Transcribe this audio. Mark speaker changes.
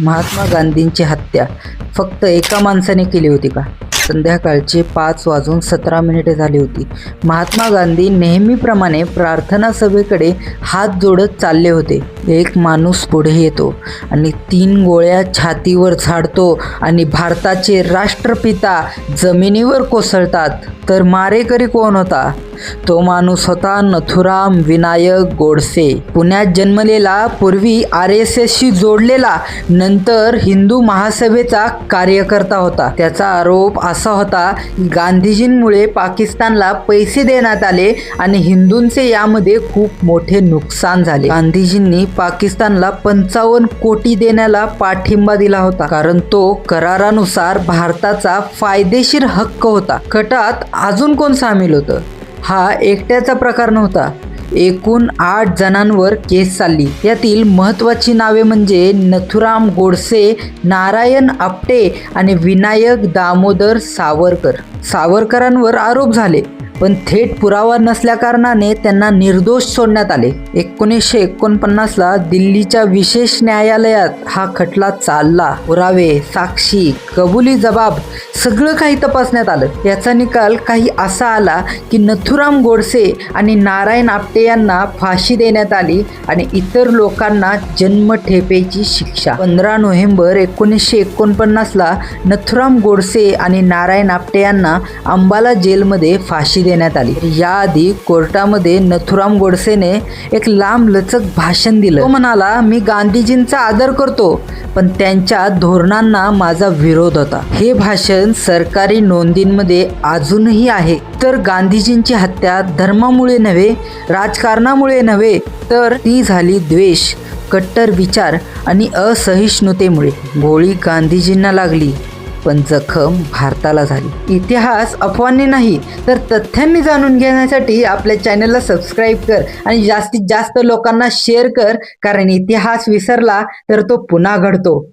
Speaker 1: महात्मा गांधींची हत्या. फक्त एका माणसाने केली होती का? संध्याकाळचे पाच वाजून सतरा मिनिटे झाली होती. महात्मा गांधी नेहमीप्रमाणे प्रार्थना सभेकडे हात जोडत चालले होते. एक माणूस पुढे येतो आणि तीन गोळ्या छातीवर झाडतो आणि भारताचे राष्ट्रपिता जमिनीवर कोसळतात. तर मारेकरी कोण होता? तो माणूस होता नथुराम विनायक गोडसे. पुण्यात जन्मलेला पूर्वी आर एस एसशी जोडलेला नंतर हिंदू महासभेचा कार्यकर्ता होता. त्याचा आरोप असा होता गांधीजींमुळे पाकिस्तानला पैसे देण्यात आले आणि हिंदूंचे यामध्ये खूप मोठे नुकसान झाले. गांधीजींनी पाकिस्तानला पंचावन्न कोटी देण्याला पाठिंबा दिला होता. कारण तो करारानुसार भारताचा फायदेशीर हक्क होता. कटात अजून कोण सामील होतं? हा एकट्याचा प्रकार नव्हता. एकूण आठ जणांवर केस चालली. यातील महत्त्वाची नावे म्हणजे नथुराम गोडसे नारायण आपटे आणि विनायक दामोदर सावरकर. सावरकरांवर आरोप झाले. पण थेट पुरावा नसल्याकारणाने त्यांना निर्दोष सोडण्यात आले. एकोणीसशे एकोणपन्नासला दिल्लीच्या विशेष न्यायालयात हा खटला चालला. पुरावे साक्षी कबुली जबाब सगळं काही तपासण्यात आलं. याचा निकाल काही असा आला की नथुराम गोडसे आणि नारायण आपटे यांना फाशी देण्यात आली आणि इतर लोकांना जन्मठेपेची शिक्षा. पंधरा नोव्हेंबर एकोणीसशे एकोणपन्नासला नथुराम गोडसे आणि नारायण आपटे यांना अंबाला जेलमध्ये फाशी देण्यात आली. याआधी कोर्टामध्ये नथुराम गोडसेने एक लांब लचक भाषण दिलं. तो म्हणाला मी गांधीजींचा आदर करतो पण त्यांच्या धोरणांना माझा विरोध होता. हे भाषण सरकारी नोंदींमध्ये अजूनही आहे. तर गांधीजींची हत्या धर्मामुळे नव्हे राजकारणामुळे नव्हे तर ती झाली द्वेष कट्टर विचार आणि असहिष्णुतेमुळे. गोळी गांधीजींना लागली. पण जखम भारताला झाली. इतिहास अफवांनी नाही तर तथ्यांनी जाणून घेण्यासाठी आपल्या चॅनलला सबस्क्राईब कर आणि जास्तीत जास्त लोकांना शेअर कर कारण इतिहास विसरला तर तो पुन्हा घडतो.